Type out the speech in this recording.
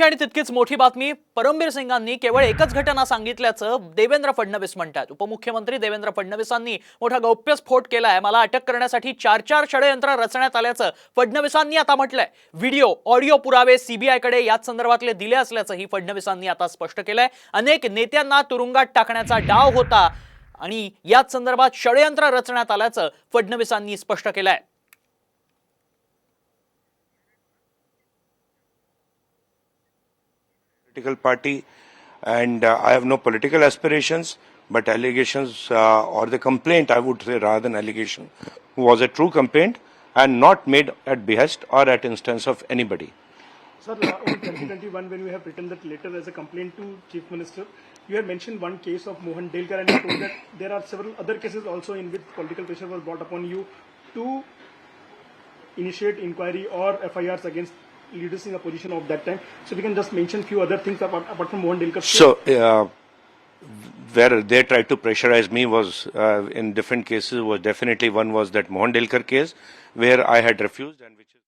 आणि तितकीच मोठी बातमी. परमबीर सिंगांनी केवळ एकच घटना सांगितल्याचं देवेंद्र फडणवीस म्हणतात. उपमुख्यमंत्री देवेंद्र फडणवीसांनी मोठा गौप्यस्फोट केलाय. मला अटक करण्यासाठी चार चार षडयंत्र रचण्यात आल्याचं फडणवीसांनी आता म्हटलंय. व्हिडिओ ऑडिओ पुरावे सीबीआयकडे याच संदर्भातले दिले असल्याचंही फडणवीसांनी आता स्पष्ट केलंय. अनेक नेत्यांना तुरुंगात टाकण्याचा डाव होता आणि याच संदर्भात षडयंत्र रचण्यात आल्याचं फडणवीसांनी स्पष्ट केलंय. Political party and uh, I have no political aspirations, but allegations uh, or the complaint, I would say rather than allegation, was a true complaint and not made at behest or at instance of anybody. Sir, uh, in 2021, when you have written that letter as a complaint to Chief Minister, you have mentioned one case of Mohan Delkar and you told that there are several other cases also in which political pressure was brought upon you to initiate inquiry or FIRs against leaders in the position of that time. So we can just mention few other things apart, apart from Mohan Delkar. So, uh, where they tried to pressurize me was uh, in different cases was definitely one was that Mohan Delkar case where I had refused and which is